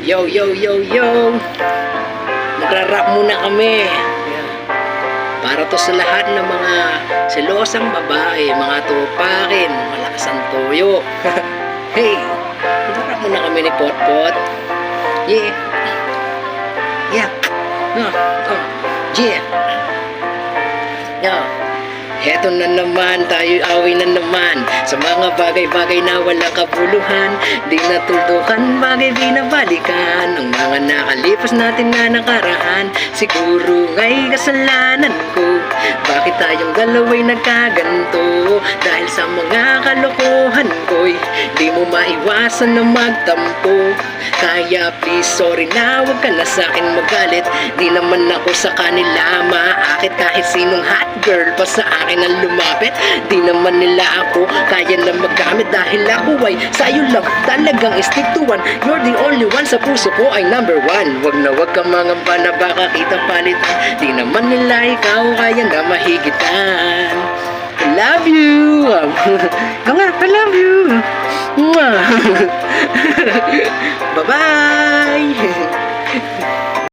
Yo, yo, yo, yo. Nagra-rap muna kami. Para to sa lahat ng mga selosang babae, mga tupakin, malakas ang toyo. hey, nagra-rap muna kami ni Potpot. Yeah. Yeah. Uh, uh, yeah. Yeah. Heto na naman, tayo away na naman. Sa mga bagay-bagay na walang kabuluhan Di natuldukan, bagay binabalikan Ang mga nakalipas natin na nakaraan Siguro nga'y kasalanan ko. Bakit tayong dalawa'y nagkaganto maiwasan na magtampo. Kaya please, sorry na. Huwag ka na sa'kin magalit. Di naman ako sa kanila maakit Kahit sinong hot girl pa sa akin ang lumapit. Di naman nila ako kaya na magamit Dahil ako ay sa'yo lang talagang stick to one. You're the only one sa puso ko ay number one. Wag na wag ka mangamba na baka kita palitan. Di naman nila ikaw kaya na mahigitan. Love you. Nga, I love you. Bye-bye